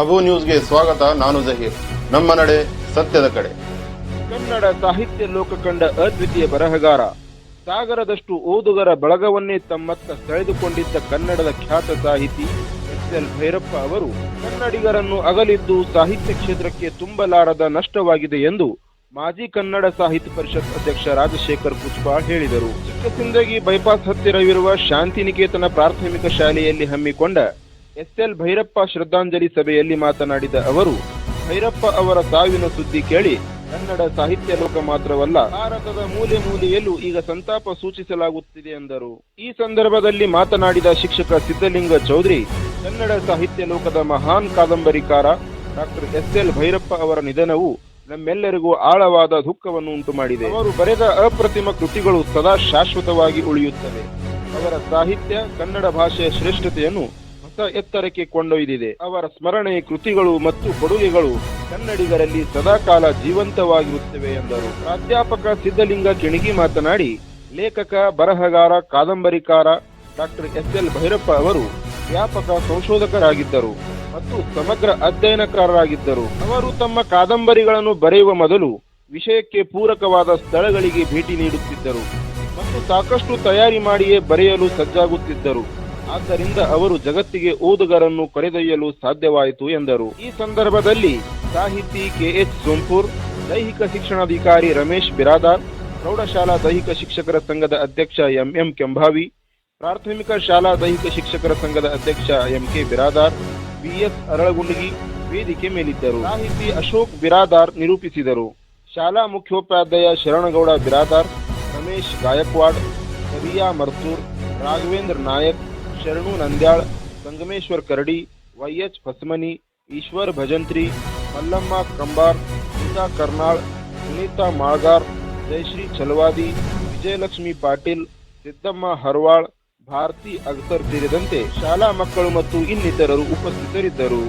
ಅಬು ನ್ಯೂಸ್ಗೆ ಸ್ವಾಗತ, ನಾನು ಜಹೀರ್. ನಮ್ಮ ನಡೆ ಸತ್ಯದ ಕಡೆ. ಕನ್ನಡ ಸಾಹಿತ್ಯ ಲೋಕ ಕಂಡ ಅದ್ವಿತೀಯ ಬರಹಗಾರ. ಸಾಗರದಷ್ಟು ಓದುಗರ ಬಳಗವನ್ನೇ ತಮ್ಮತ್ತ ಸೆಳೆದುಕೊಂಡಿದ್ದ ಕನ್ನಡದ ಖ್ಯಾತ ಸಾಹಿತಿ ಎಸ್ ಎಲ್ ಭೈರಪ್ಪ ಅವರು, ಕನ್ನಡಿಗರನ್ನು ಅಗಲಿದ್ದು ಸಾಹಿತ್ಯ ಕ್ಷೇತ್ರಕ್ಕೆ ತುಂಬಲಾರದ ನಷ್ಟವಾಗಿದೆ ಎಂದು ಮಾಜಿ ಕನ್ನಡ ಸಾಹಿತ್ಯ ಪರಿಷತ್ ಅಧ್ಯಕ್ಷ ರಾಜಶೇಖರ್ ಪುಷ್ಪಾ ಹೇಳಿದರು. ಚಿಕ್ಕಸಿಂದಗಿ ಬೈಪಾಸ್ ಹತ್ತಿರವಿರುವ ಶಾಂತಿನಿಕೇತನ ಪ್ರಾಥಮಿಕ ಶಾಲೆಯಲ್ಲಿ ಹಮ್ಮಿಕೊಂಡ ಎಸ್ಎಲ್ ಭೈರಪ್ಪ ಶ್ರದ್ಧಾಂಜಲಿ ಸಭೆಯಲ್ಲಿ ಮಾತನಾಡಿದ ಅವರು, ಭೈರಪ್ಪ ಅವರ ಸಾವಿನ ಸುದ್ದಿ ಕೇಳಿ ಕನ್ನಡ ಸಾಹಿತ್ಯ ಲೋಕ ಮಾತ್ರವಲ್ಲ, ಭಾರತದ ಮೂಲೆ ಮೂಲೆಯಲ್ಲೂ ಈಗ ಸಂತಾಪ ಸೂಚಿಸಲಾಗುತ್ತಿದೆ ಎಂದರು. ಈ ಸಂದರ್ಭದಲ್ಲಿ ಮಾತನಾಡಿದ ಶಿಕ್ಷಕ ಸಿದ್ದಲಿಂಗ ಚೌಧರಿ, ಕನ್ನಡ ಸಾಹಿತ್ಯ ಲೋಕದ ಮಹಾನ್ ಕಾದಂಬರಿಕಾರ ಡಾಕ್ಟರ್ ಎಸ್ ಎಲ್ ಭೈರಪ್ಪ ಅವರ ನಿಧನವು ನಮ್ಮೆಲ್ಲರಿಗೂ ಆಳವಾದ ದುಃಖವನ್ನು ಉಂಟು ಮಾಡಿದೆ ಅವರು ಬರೆದ ಅಪ್ರತಿಮ ಕೃತಿಗಳು ಸದಾ ಶಾಶ್ವತವಾಗಿ ಉಳಿಯುತ್ತವೆ. ಅವರ ಸಾಹಿತ್ಯ, ಕನ್ನಡ ಭಾಷೆಯ ಶ್ರೇಷ್ಠತೆಯನ್ನು ಹೊಸ ಎತ್ತರಕ್ಕೆ ಕೊಂಡೊಯ್ದಿದೆ. ಅವರ ಸ್ಮರಣೆ ಕೃತಿಗಳು ಮತ್ತು ಕೊಡುಗೆಗಳು ಕನ್ನಡಿಗರಲ್ಲಿ ಸದಾಕಾಲ ಜೀವಂತವಾಗಿರುತ್ತವೆ ಎಂದರು. ಪ್ರಾಧ್ಯಾಪಕ ಸಿದ್ದಲಿಂಗ ಕೆಣಗಿ ಮಾತನಾಡಿ, ಲೇಖಕ ಬರಹಗಾರ ಕಾದಂಬರಿಕಾರ ಡಾಕ್ಟರ್ ಎಸ್ ಎಲ್ ಭೈರಪ್ಪ ಅವರು ವ್ಯಾಪಕ ಸಂಶೋಧಕರಾಗಿದ್ದರು ಮತ್ತು ಸಮಗ್ರ ಅಧ್ಯಯನಕಾರರಾಗಿದ್ದರು. ಅವರು ತಮ್ಮ ಕಾದಂಬರಿಗಳನ್ನು ಬರೆಯುವ ಮೊದಲು ವಿಷಯಕ್ಕೆ ಪೂರಕವಾದ ಸ್ಥಳಗಳಿಗೆ ಭೇಟಿ ನೀಡುತ್ತಿದ್ದರು ಮತ್ತು ಸಾಕಷ್ಟು ತಯಾರಿ ಮಾಡಿಯೇ ಬರೆಯಲು ಸಜ್ಜಾಗುತ್ತಿದ್ದರು. ಆದ್ದರಿಂದ ಅವರು ಜಗತ್ತಿಗೆ ಓದುಗರನ್ನು ಕರೆದೊಯ್ಯಲು ಸಾಧ್ಯವಾಯಿತು ಎಂದರು. ಈ ಸಂದರ್ಭದಲ್ಲಿ ಸಾಹಿತಿ ಕೆಎಚ್ ಸೋಂಪುರ್, ದೈಹಿಕ ಶಿಕ್ಷಣಾಧಿಕಾರಿ ರಮೇಶ್ ಬಿರಾದಾರ್, ಪ್ರೌಢಶಾಲಾ ದೈಹಿಕ ಶಿಕ್ಷಕರ ಸಂಘದ ಅಧ್ಯಕ್ಷ ಎಂಎಂ ಕೆಂಭಾವಿ, ಪ್ರಾಥಮಿಕ ಶಾಲಾ ದೈಹಿಕ ಶಿಕ್ಷಕರ ಸಂಘದ ಅಧ್ಯಕ್ಷ ಎಂಕೆ ಬಿರಾದಾರ್ ಬಿಎಸ್ ಅರಳಗುಂಡಗಿ ವೇದಿಕೆ ಮೇಲಿದ್ದರು. ಸಾಹಿತಿ ಅಶೋಕ್ ಬಿರಾದಾರ್ ನಿರೂಪಿಸಿದರು. ಶಾಲಾ ಮುಖ್ಯೋಪಾಧ್ಯಾಯ ಶರಣಗೌಡ ಬಿರಾದಾರ್, ರಮೇಶ್ ಗಾಯಕ್ವಾಡ್, ಸರಿಯಾ ಮರ್ತೂರ್, ರಾಘವೇಂದ್ರ ನಾಯಕ್ ಶರಣು ನಂದ್ಯಾಳ್ ಸಂಗಮೇಶ್ವರ್ ಕರಡಿ ವೈಎಚ್ ಫಸ್ಮನಿ ಈಶ್ವರ್ ಭಜಂತ್ರಿ ಮಲ್ಲಮ್ಮ ಕಂಬಾರ್ ಗೀತಾ ಕರ್ನಾಳ್ ಸುನೀತಾ ಮಾಳ್ಗಾರ್ ಜಯಶ್ರೀ ಛಲವಾದಿ ವಿಜಯಲಕ್ಷ್ಮಿ ಪಾಟೀಲ್ ಸಿದ್ದಮ್ಮ ಹರ್ವಾಳ್ ಭಾರತಿ ಅಗ್ಸರ್ ಸೇರಿದಂತೆ ಶಾಲಾ ಮಕ್ಕಳು ಮತ್ತು ಇನ್ನಿತರರು ಉಪಸ್ಥಿತರಿದ್ದರು